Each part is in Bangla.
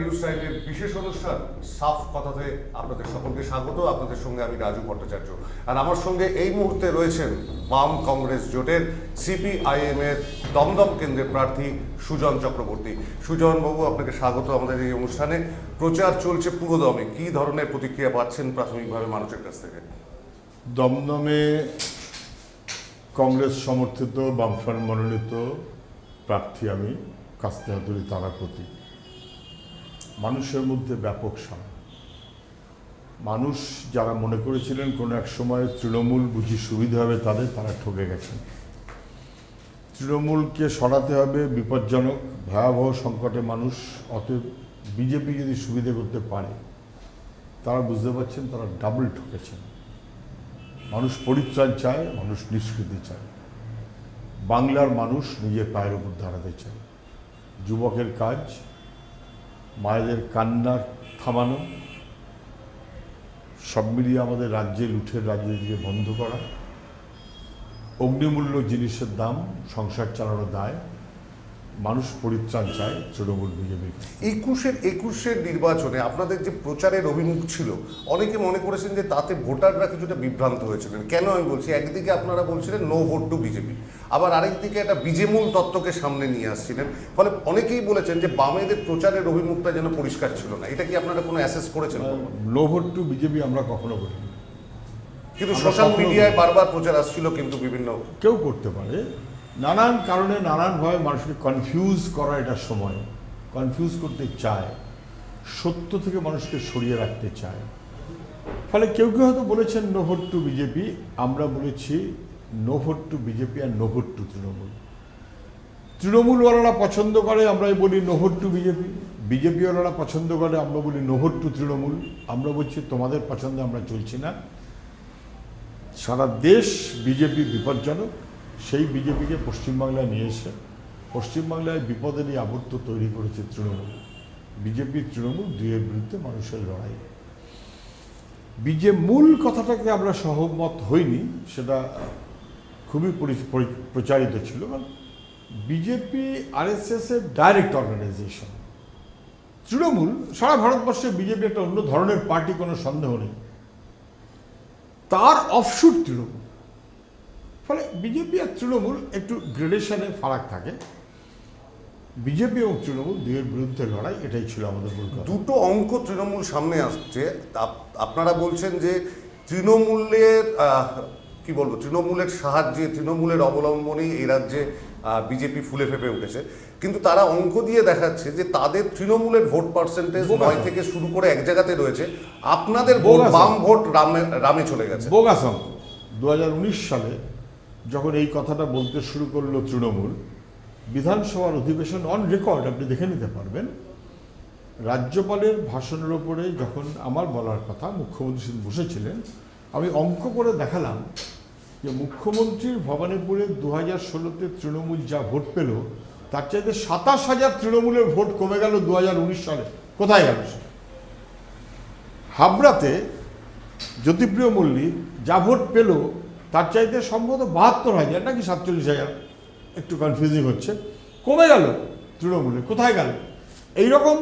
নিউজ টাইমের বিশেষ অনুষ্ঠান সাফ কথাতে আপনাদের সকলকে স্বাগত। আপনাদের সঙ্গে আমি রাজু ভট্টাচার্য। আর আমার সঙ্গে এই মুহূর্তে রয়েছেন বাম কংগ্রেস জোটের সিপিআইএম এর দমদম কেন্দ্রের প্রার্থী সুজন চক্রবর্তী। সুজন বাবু, আপনাকে স্বাগত আমাদের এই অনুষ্ঠানে। প্রচার চলছে পুরোদমে কি ধরনের প্রতিক্রিয়া পাচ্ছেন প্রাথমিকভাবে মানুষের কাছ থেকে? দমদমে কংগ্রেস সমর্থিত বামফ্রন্ট মনোনীত প্রার্থী আমি কাস্তে হাতুড়ি তারা প্রতি মানুষের মধ্যে ব্যাপক সাম। মানুষ যারা মনে করেছিলেন কোনো এক সময় তৃণমূল বুঝি সুবিধা হবে, তাদের তারা ঠকে গেছেন। তৃণমূলকে সরাতে হবে বিপজ্জনক, ভয়াবহ সংকটে মানুষ, অতএব বিজেপি যদি সুবিধে করতে পারে, তারা বুঝতে পারছেন তারা ডাবল ঠকেছেন। মানুষ পরিত্রাণ চায়, মানুষ নিষ্কৃতি চায়। বাংলার মানুষ নিজের পায়ের উপর দাঁড়াতে চায়। যুবকের কাজ মায়েদের কান্নার থামানো, সব মিলিয়ে আমাদের রাজ্যে লুঠের রাজনীতিকে বন্ধ করা, অগ্নিমূল্য জিনিসের দাম সংসার চালানো দায়। মানুষ পরিত্রাণ চায় তৃণমূল বিজেপির একুশের একুশের নির্বাচনে আপনাদের যে প্রচারের অভিমুখ ছিল অনেকে মনে করেছেন যে তাতে ভোটাররা কিছুটা বিভ্রান্ত হয়েছিলেন। কেন আমি বলছি? একদিকে আপনারা বলছিলেন নো ভোট টু বিজেপি আবার আরেকদিকে একটা বিজেমূল তত্ত্বকে সামনে নিয়ে আসছিলেন। ফলে অনেকেই বলেছেন যে বামেদের প্রচারের অভিমুখটা যেন পরিষ্কার ছিল না। এটা কি আপনারা কোনো অ্যাসেস করেছেন? নো ভোট টু বিজেপি আমরা কখনো বলিনি কিন্তু সোশ্যাল মিডিয়ায় বারবার প্রচার আসছিল কিন্তু বিভিন্ন কেউ করতে পারে নানান কারণে নানানভাবে মানুষকে কনফিউজ করা এটার সময় কনফিউজ করতে চায়, সত্য থেকে মানুষকে সরিয়ে রাখতে চায়। ফলে কেউ কেউ হয়তো বলেছেন নো ভোট টু বিজেপি। আমরা বলেছি নো ভোট টু বিজেপি আর নো ভোট টু তৃণমূল। তৃণমূলওয়ালারা পছন্দ করে আমরা বলি নো ভোট টু বিজেপি। বিজেপিওয়ালারা পছন্দ করে, আমরা বলি নো ভোট টু তৃণমূল। আমরা বলছি, তোমাদের পছন্দে আমরা চলছি না। সারা দেশ বিজেপি বিপজ্জনক। সেই বিজেপিকে পশ্চিমবাংলায় নিয়ে এসে পশ্চিমবাংলায় বিপদেরই আবর্ত তৈরি করেছে তৃণমূল। বিজেপি, তৃণমূল দুইয়ের বিরুদ্ধে মানুষের লড়াই। বিজে মূল কথাটাকে আমরা সহমত হইনি, সেটা খুবই পরি- পরি- প্রচারিত ছিল, কারণ বিজেপি আরএসএস এর ডাইরেক্ট অর্গানাইজেশন তৃণমূল, সারা ভারতবর্ষে বিজেপি একটা অন্য ধরনের পার্টি কোনো সন্দেহ নেই। তার অফশুট তৃণমূল। ফলে বিজেপি আর তৃণমূল একটু গ্রেডেশনে ফারাক থাকে। বিজেপি এবং তৃণমূল দুয়ের বিরুদ্ধে লড়াই এটাই ছিল আমাদের মূল দুটো অঙ্ক তৃণমূল সামনে আসছে। আপনারা বলছেন যে তৃণমূলের কি বলব তৃণমূলের সাহায্যে তৃণমূলের অবলম্বনে এই রাজ্যে বিজেপি ফুলে ফেপে উঠেছে। কিন্তু তারা অঙ্ক দিয়ে দেখাচ্ছে যে তাদের তৃণমূলের ভোট পার্সেন্টেজ। নয় থেকে শুরু করে এক জায়গাতে রয়েছে। আপনাদের ভোট বাম ভোট রামে রামে চলে গেছে। বোগাস অঙ্ক দু সালে যখন এই কথাটা বলতে শুরু করল তৃণমূল, বিধানসভার অধিবেশন অন রেকর্ড আপনি দেখে নিতে পারবেন। রাজ্যপালের ভাষণের ওপরে যখন আমার বলার কথা, মুখ্যমন্ত্রী বসেছিলেন, আমি অঙ্ক করে দেখালাম যে মুখ্যমন্ত্রীর ভবানীপুরে দু হাজার ষোলোতে তৃণমূল যা ভোট পেল, তার চাইতে সাতাশ হাজার তৃণমূলের ভোট কমে গেল দু হাজার উনিশ সালে। কোথায় গেল হাবড়াতে জ্যোতিপ্রিয় মল্লিক যা ভোট পেল তার চাইতে সম্ভবত বাহাত্তর হাজার, নাকি সাতচল্লিশ হাজার। একটু কনফিউজিং হচ্ছে। কমে গেল তৃণমূলে, কোথায় গেল? এইরকম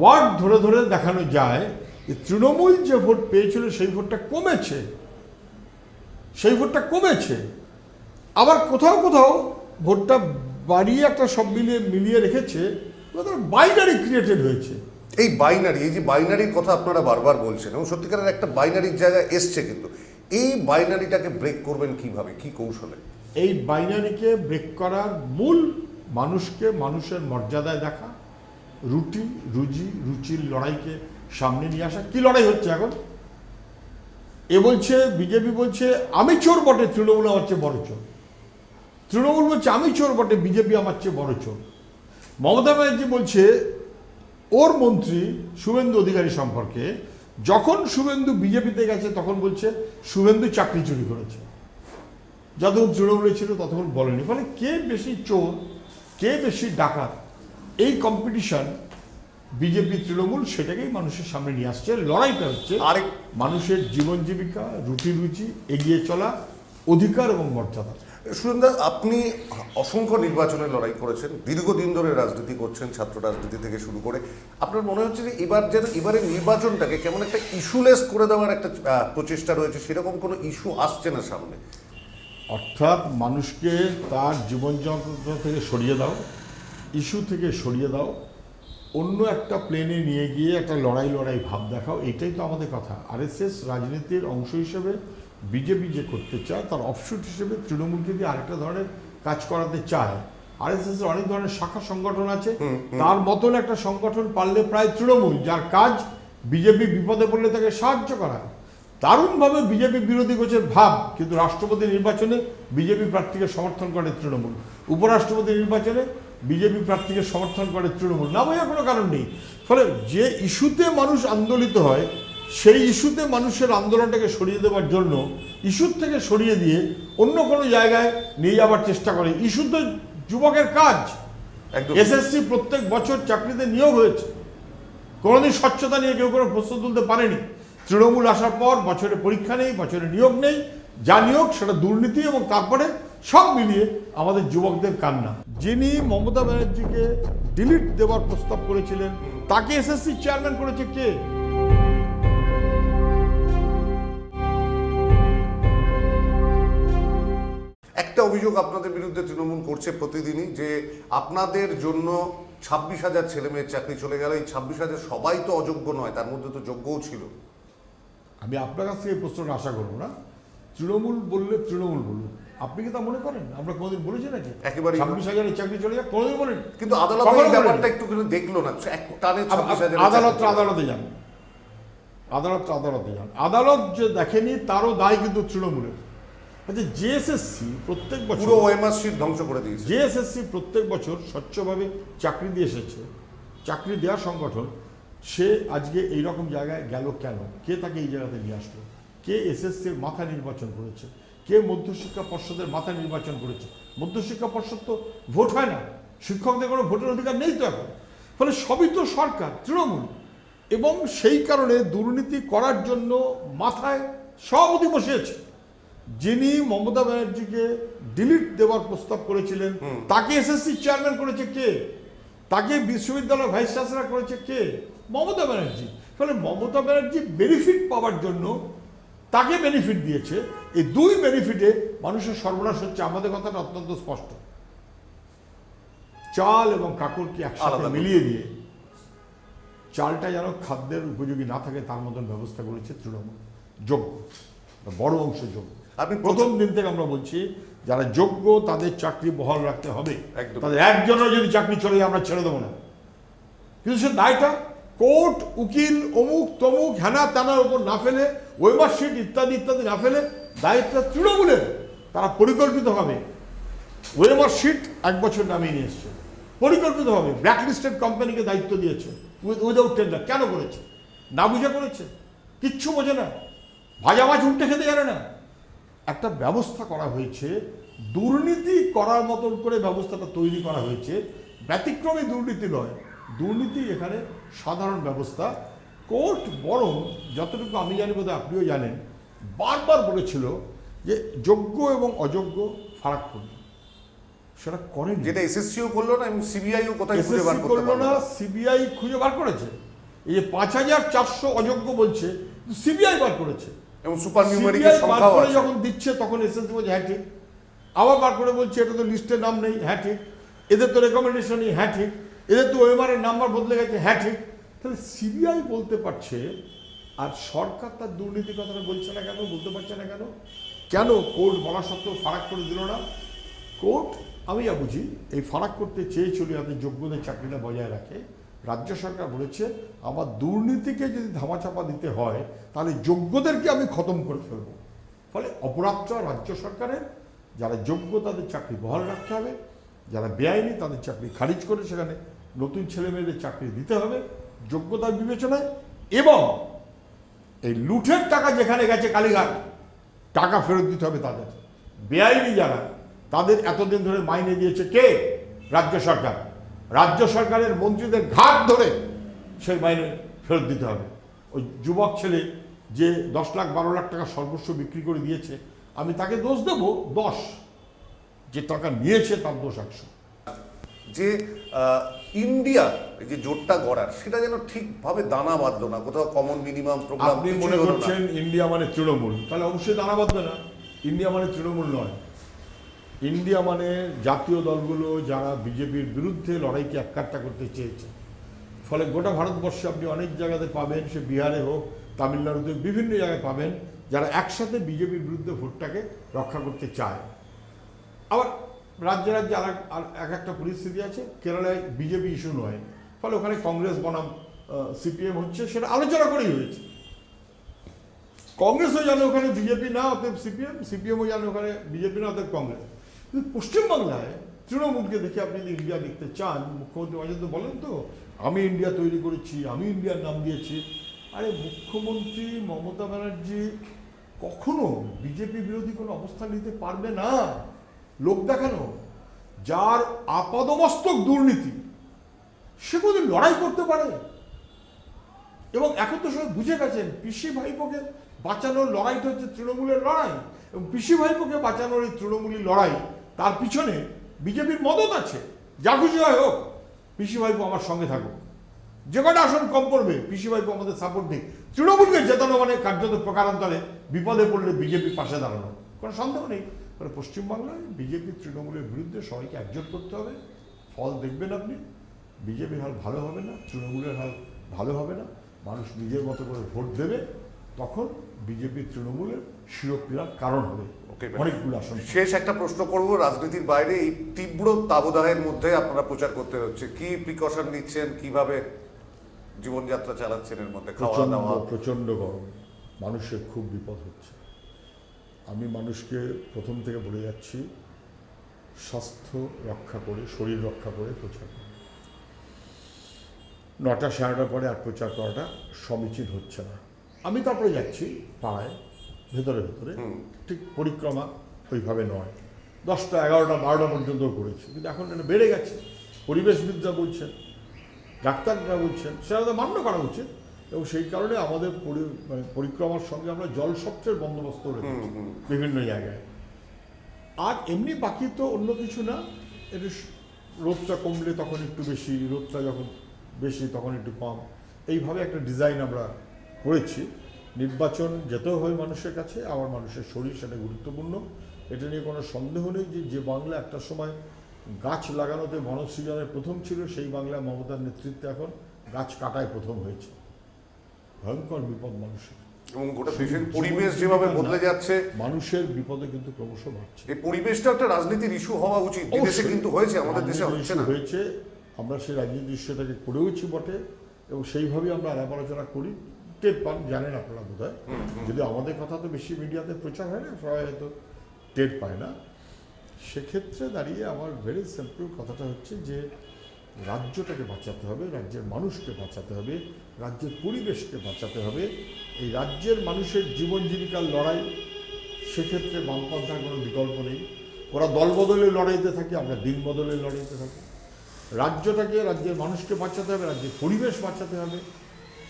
ওয়ার্ড ধরে ধরে দেখানো যায় যে তৃণমূল যে ভোট পেয়েছিল সেই ভোটটা কমেছে। সেই ভোটটা কমেছে। আবার কোথাও কোথাও ভোটটা বাড়িয়ে একটা সব মিলিয়ে মিলিয়ে রেখেছে বাইনারি ক্রিয়েটেড হয়েছে। এই বাইনারি এই যে বাইনারির কথা আপনারা বারবার বলছেন, এবং সত্যিকারের একটা বাইনারির জায়গায় এসছে কিন্তু। এই বাইনারিটাকে ব্রেক করবেন কীভাবে? কি কৌশলে? এই বাইনারিকে ব্রেক করার মূল মানুষকে মানুষের মর্যাদায় দেখা, রুটি, রুজি, রুচির লড়াইকে সামনে নিয়ে আসা। কি লড়াই হচ্ছে এখন? এ বলছে, বিজেপি বলছে, আমি চোর বটে, তৃণমূল আমার চেয়ে বড় চোর। তৃণমূল বলছে, আমি চোর বটে, বিজেপি আমার চেয়ে বড় চোর। মমতা ব্যানার্জি বলছে, ওর মন্ত্রী শুভেন্দু অধিকারী সম্পর্কে যখন শুভেন্দু বিজেপিতে গেছে তখন বলছে শুভেন্দু চাকরি চুরি করেছে। যতক্ষণ তৃণমূলে ছিল ততক্ষণ বলেনি। ফলে কে বেশি চোর কে বেশি ডাকাত এই কম্পিটিশন বিজেপি তৃণমূল সেটাকেই মানুষের সামনে নিয়ে আসছে লড়াইটা হচ্ছে আরেক মানুষের জীবন জীবিকা রুটি রুচি এগিয়ে চলা অধিকার এবং মর্যাদা। সুরেন্দা, আপনি অসংখ্য নির্বাচনে লড়াই করেছেন, দীর্ঘদিন ধরে রাজনীতি করছেন, ছাত্র রাজনীতি থেকে শুরু করে। আপনার মনে হচ্ছে যে এবার যেন, এবারের নির্বাচনটাকে কেমন একটা ইস্যুলেস করে দেওয়ার একটা প্রচেষ্টা রয়েছে, সেরকম কোনো ইস্যু আসছে না সামনে? অর্থাৎ মানুষকে তার জীবনযন্ত্র থেকে সরিয়ে দাও, ইস্যু থেকে সরিয়ে দাও, অন্য একটা প্লেনে নিয়ে গিয়ে একটা লড়াই লড়াই ভাব দেখাও, এটাই তো আমাদের কথা। আরএসএস রাজনীতির অংশ হিসেবে বিজেপি যে করতে চায় তার অফশুট হিসেবে তৃণমূল যদি আরেকটা ধরনের কাজ করাতে চায়। আরএসএস এর অনেক ধরনের শাখা সংগঠন আছে। তার মতন একটা সংগঠন পারলে প্রায় তৃণমূল যার কাজ বিজেপি বিপদে পড়লে তাকে সাহায্য করা দারুণভাবে বিজেপি বিরোধী গোছের ভাব কিন্তু রাষ্ট্রপতি নির্বাচনে বিজেপি প্রার্থীকে সমর্থন করে তৃণমূল। উপরাষ্ট্রপতি নির্বাচনে বিজেপি প্রার্থীকে সমর্থন করে তৃণমূল। না বোঝার কোনো কারণ নেই। ফলে যে ইস্যুতে মানুষ আন্দোলিত হয় সেই ইস্যুতে মানুষের আন্দোলনটাকে সরিয়ে দেওয়ার জন্য ইস্যুর থেকে সরিয়ে দিয়ে অন্য কোনো জায়গায় নিয়ে যাওয়ার চেষ্টা করে। ইস্যু তো যুবকের কাজ। একদম। এসএসসি প্রত্যেক বছর চাকরিতে নিয়োগ হয়েছে। কোনোদিন স্বচ্ছতা নিয়ে কেউ কোনো প্রশ্ন তুলতে পারেনি। তৃণমূল আসার পর বছরে পরীক্ষা নেই বছরে নিয়োগ নেই। যা নিয়োগ সেটা দুর্নীতি এবং তারপরে সব মিলিয়ে আমাদের যুবকদের কান্না। যিনি মমতা ব্যানার্জিকে ডিলিট দেওয়ার প্রস্তাব করেছিলেন তাকে এসএসসি চেয়ারম্যান করেছে কে? একটা অভিযোগ আপনাদের বিরুদ্ধে তৃণমূল করছে প্রতিদিনই যে আপনাদের জন্য ছাব্বিশ হাজার ছেলে মেয়ের চাকরি চলে গেল। এই ছাব্বিশ হাজার সবাই তো অযোগ্য নয় তার মধ্যে তো যোগ্যও ছিল। আমি আপনার কাছ থেকে এই প্রশ্নটা আশা করব না। তৃণমূল বললে তৃণমূল বলুন। আপনি কি তা মনে করেন? আমরা কোনোদিন বলেছি নাকি? একেবারে। ছাব্বিশ হাজারের চাকরি চলে যাক কোনোদিন বলেন। কিন্তু আদালত। ব্যাপারটা একটু দেখল না। আদালত আদালতে যান। আদালত আদালতে যান। আদালত যে দেখেনি তারও দায় কিন্তু তৃণমূলের। আচ্ছা জেএসএসসি প্রত্যেক বছর পুরো ওয়েমার সিট ধ্বংস করে দিয়েছে। জেএসএসসি প্রত্যেক বছর স্বচ্ছভাবে চাকরি দিয়ে এসেছে। চাকরি দেওয়ার সংগঠন সে আজকে এই রকম জায়গায় গেল কেন? কে তাকে এই জায়গাতে নিয়ে আসলো? কে এসএসসির মাথা নির্বাচন করেছে? কে মধ্যশিক্ষা পর্ষদের মাথা নির্বাচন করেছে? মধ্যশিক্ষা পর্ষদ তো ভোট হয় না। শিক্ষকদের কোনো ভোটের অধিকার নেই তো এখন। ফলে সবই তো সরকার তৃণমূল। এবং সেই কারণে দুর্নীতি করার জন্য মাথায় সভাপতি বসিয়েছে যিনি মমতা ব্যানার্জিকে ডিলিট দেওয়ার প্রস্তাব করেছিলেন তাকে এসএসসি চেয়ারম্যান করেছে কে? তাকে বিশ্ববিদ্যালয় ভাইস চ্যান্সেলর করেছে কে? মমতা ব্যানার্জি। ফলে মমতা ব্যানার্জি বেনিফিট পাওয়ার জন্য তাকে বেনিফিট দিয়েছে। এই দুই বেনিফিটে মানুষের সর্বনাশ হচ্ছে আমাদের কথাটা অত্যন্ত স্পষ্ট। চাল এবং কাকড়কে একসাথে মিলিয়ে দিয়ে চালটা যেন খাদ্যের উপযোগী না থাকে তার মতন ব্যবস্থা করেছে তৃণমূল। যোগ্য বড় অংশ যোগ্য। আপনি প্রথম দিন থেকে আমরা বলছি যারা যোগ্য তাদের চাকরি বহাল রাখতে হবে। একদম। তাদের একজনের যদি চাকরি চলে যায় আমরা ছেড়ে দেবো না। কিন্তু সে দায়টা কোর্ট উকিল অমুক তমুক হেনা তেনার উপর না ফেলে ওয়েবার শিট ইত্যাদি ইত্যাদি না ফেলে দায়িত্ব তৃণমূলের তারা পরিকল্পিতভাবে ওয়েবার শিট এক বছর নামিয়ে নিয়ে এসছে। পরিকল্পিতভাবে ব্ল্যাকলিস্টেড কোম্পানিকে দায়িত্ব দিয়েছে। উইদাউট টেন্ডার কেন করেছে? না বুঝে করেছে? কিচ্ছু বোঝে না। ভাজা মাছ উল্টে খেতে জানে না। একটা ব্যবস্থা করা হয়েছে দুর্নীতি করার মতন করে ব্যবস্থাটা তৈরি করা হয়েছে। ব্যতিক্রমী দুর্নীতি নয় দুর্নীতি এখানে সাধারণ ব্যবস্থা। কোর্ট বরং যতটুকু আমি জানি বোধহয় আপনিও জানেন বারবার বলেছিল যে যোগ্য এবং অযোগ্য ফারাক করবে সেটা করেন। যেটা এসএসসিও করল না এবং সিবিআইও কোথায় খুঁজে বার করল না। সিবিআই খুঁজে বার করেছে। এই যে পাঁচ হাজার চারশো অযোগ্য বলছে সিবিআই বার করেছে। এবং সুপার নিউমেরিকের সংখ্যাও আছে। যখন দিচ্ছে তখন এসএসসি বলছে হ্যাঁ ঠিক। আবার বার করে বলছে এটা তো লিস্টে নাম নেই। হ্যাঁ ঠিক। এদের তো রেকমেন্ডেশন নেই হ্যাঁ ঠিক। এদের তো ওএমআরের নাম্বার বদলে গেছে। হ্যাঁ ঠিক। তাহলে সিবিআই বলতে পারছে আর সরকার তার দুর্নীতির কথাটা বলছে না কেন বলতে পারছে না কেন? কেন কোর্ট বলা সত্ত্বেও ফারাক করে দিল না? কোর্ট আমি যা বুঝি এই ফারাক করতে চেয়েছিল যাতে যোগ্যদের চাকরিটা বজায় রাখে। রাজ্য সরকার বলেছে, আমার দুর্নীতিকে যদি ধামাচাপা দিতে হয়, তাহলে যোগ্যদেরকে আমি খতম করে ফেলব। ফলে অপরাধটা রাজ্য সরকারের, যারা যোগ্য তাদের চাকরি বহাল রাখতে হবে, যারা বেআইনি তাদের চাকরি খারিজ করে সেখানে নতুন ছেলে মেয়েদের চাকরি দিতে হবে, যোগ্যতার বিবেচনায়, এবং এই লুঠের টাকা যেখানে গেছে কালীঘাট, টাকা ফেরত দিতে হবে তাদের। বেআইনি যারা, তাদের এতদিন ধরে মাইনে দিয়েছে কে? রাজ্য সরকার। রাজ্য সরকারের মন্ত্রীদের ঘাট ধরে সেই মাইনে ফেরত দিতে হবে। ওই যুবক ছেলে যে দশ লাখ বারো লাখ টাকা সর্বস্ব বিক্রি করে দিয়েছে আমি তাকে দোষ দেবো? দশ। যে টাকা নিয়েছে তার দোষ একশো। যে ইন্ডিয়া যে জোটটা গড়ার সেটা যেন ঠিকভাবে দানা বাঁধলো না কোথাও কমন মিনিমাম প্রোগ্রাম আপনি মনে করছেন ইন্ডিয়া মানে তৃণমূল তাহলে অবশ্যই দানা বাঁধবে না। ইন্ডিয়া মানে তৃণমূল নয়। ইন্ডিয়া মানে জাতীয় দলগুলো যারা বিজেপির বিরুদ্ধে লড়াইকে এককাট্টা করতে চেয়েছে। ফলে গোটা ভারতবর্ষে আপনি অনেক জায়গাতে পাবেন, সে বিহারে হোক, তামিলনাড়ুতে বিভিন্ন জায়গায় পাবেন, যারা একসাথে বিজেপির বিরুদ্ধে ভোটটাকে রক্ষা করতে চায়। আবার রাজ্যে রাজ্যে আর এক- একটা পরিস্থিতি আছে, কেরালায় বিজেপি ইস্যু নয়, ফলে ওখানে কংগ্রেস বনাম সিপিএম হচ্ছে, সেটা আলোচনা করেই হয়েছে। কংগ্রেসও জানে ওখানে বিজেপি না, অতএব সিপিএম, সিপিএমও জানে ওখানে বিজেপি না, অতএব কংগ্রেস। কিন্তু পশ্চিমবাংলায় তৃণমূলকে দেখে আপনি যদি ইন্ডিয়া দেখতে চান, মুখ্যমন্ত্রী মাঝে তো বলেন তো, আমি ইন্ডিয়া তৈরি করেছি, আমি ইন্ডিয়ার নাম দিয়েছি। আরে মুখ্যমন্ত্রী মমতা ব্যানার্জি কখনো বিজেপি বিরোধী কোনো অবস্থান নিতে পারবে না। লোক দেখানো, যার আপাদমস্তক দুর্নীতি, সে কোনোদিন লড়াই করতে পারে? এবং এখন তো সবাই বুঝে গেছেন, পিসি ভাইপোকে বাঁচানোর লড়াইটা হচ্ছে তৃণমূলের লড়াই, এবং পিসি ভাইপোকে বাঁচানোর এই তৃণমূলী লড়াই তার পিছনে বিজেপির মদত আছে। যা খুশি হয় হোক, পিসি আমার সঙ্গে থাকুক। যে কটা আসন কম পড়বে, পিসি আমাদের সাপোর্ট নেই তৃণমূলকে জেতানো মানে কার্যত প্রকারান্তরে বিপদে পড়লে বিজেপি পাশে দাঁড়ানো। কোনো সন্দেহ নেই। কারণ পশ্চিমবাংলায় বিজেপি তৃণমূলের বিরুদ্ধে সবাইকে একজোট করতে হবে। ফল দেখবেন আপনি। বিজেপির হাল ভালো হবে না, তৃণমূলের হাল ভালো হবে না। মানুষ নিজের মতো করে ভোট দেবে, তখন বিজেপি তৃণমূলের শিরোপীড়ার কারণ হবে। অনেকগুলো আসন শেষ একটা প্রশ্ন করব রাজনীতির বাইরে এই তীব্র তাবদাহের মধ্যে আপনারা প্রচার করতে হচ্ছে। কি প্রিকশন নিচ্ছেন? কীভাবে জীবনযাত্রা চালাচ্ছেন এর মধ্যে? খাওয়া দাওয়া? প্রচণ্ড গরম। মানুষের খুব বিপদ হচ্ছে। আমি মানুষকে প্রথম থেকে বলে যাচ্ছি স্বাস্থ্য রক্ষা করে শরীর রক্ষা করে প্রচার করে। নটা সাড়ে নটার পরে আর প্রচার করাটা সমীচীন হচ্ছে না। আমি তারপরে যাচ্ছি পাড়ায়। ভেতরে ভেতরে। ঠিক পরিক্রমা ওইভাবে নয়। দশটা এগারোটা বারোটা পর্যন্ত করেছি। কিন্তু এখন এটা বেড়ে গেছে। পরিবেশবিদরা বলছেন ডাক্তাররা বলছেন সেটা তো মান্য করা উচিত। এবং সেই কারণে আমাদের মানে পরিক্রমার সঙ্গে আমরা জল সবচেয়ে বন্দোবস্ত রেখেছি। বিভিন্ন জায়গায়। আর এমনি বাকি তো অন্য কিছু না। একটু রোদটা কমলে তখন একটু বেশি রোদটা যখন বেশি তখন একটু কম। এইভাবে একটা ডিজাইন আমরা করেছি। নির্বাচন যেতেও হয় মানুষের কাছে আবার মানুষের শরীর সেটা গুরুত্বপূর্ণ। এটা নিয়ে কোনো সন্দেহ নেই যে যে বাংলা একটা সময় গাছ লাগানোতে বনসৃজনের প্রথম ছিল সেই বাংলা মমতার নেতৃত্বে এখন গাছ কাটায় প্রথম হয়েছে। ভয়ঙ্কর বিপদ মানুষের। এবং গোটা দেশের পরিবেশ যেভাবে বদলে যাচ্ছে মানুষের বিপদে কিন্তু ক্রমশ বাড়ছে। এই পরিবেশটা একটা রাজনীতির ইস্যু হওয়া উচিত। অবশ্যই। কিন্তু হয়েছে আমাদের দেশে হচ্ছে না। হয়েছে আমরা সেই রাজনীতির ইস্যুটাকে করেওছি বটে এবং সেইভাবেই আমরা আলাপ আলোচনা করি। টের পান জানেন আপনারা বোধ হয় যদি আমাদের কথা তো বেশি মিডিয়াতে প্রচার হয় না সবাই হয়তো টের পায় না। সেক্ষেত্রে দাঁড়িয়ে আমার ভেরি সিম্পল কথাটা হচ্ছে যে রাজ্যটাকে বাঁচাতে হবে রাজ্যের মানুষকে বাঁচাতে হবে রাজ্যের পরিবেশকে বাঁচাতে হবে। এই রাজ্যের মানুষের জীবন জীবিকার লড়াই সেক্ষেত্রে বামপন্থার কোনো বিকল্প নেই। ওরা দল বদলের লড়াইতে থাকে আমরা দিন বদলের লড়াইতে থাকি। রাজ্যটাকে রাজ্যের মানুষকে বাঁচাতে হবে রাজ্যের পরিবেশ বাঁচাতে হবে।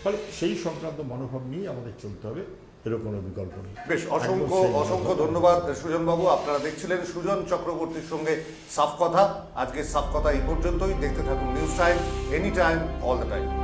ফলে সেই সংক্রান্ত মনোভাব নিয়ে আমাদের চলতে হবে এরকম কোনো বিকল্প নেই। বেশ অসংখ্য অসংখ্য ধন্যবাদ সুজনবাবু। আপনারা দেখছিলেন সুজন চক্রবর্তীর সঙ্গে সাফ কথা। আজকে সাফ কথা এই পর্যন্তই। দেখতে থাকুন news time any time all the time.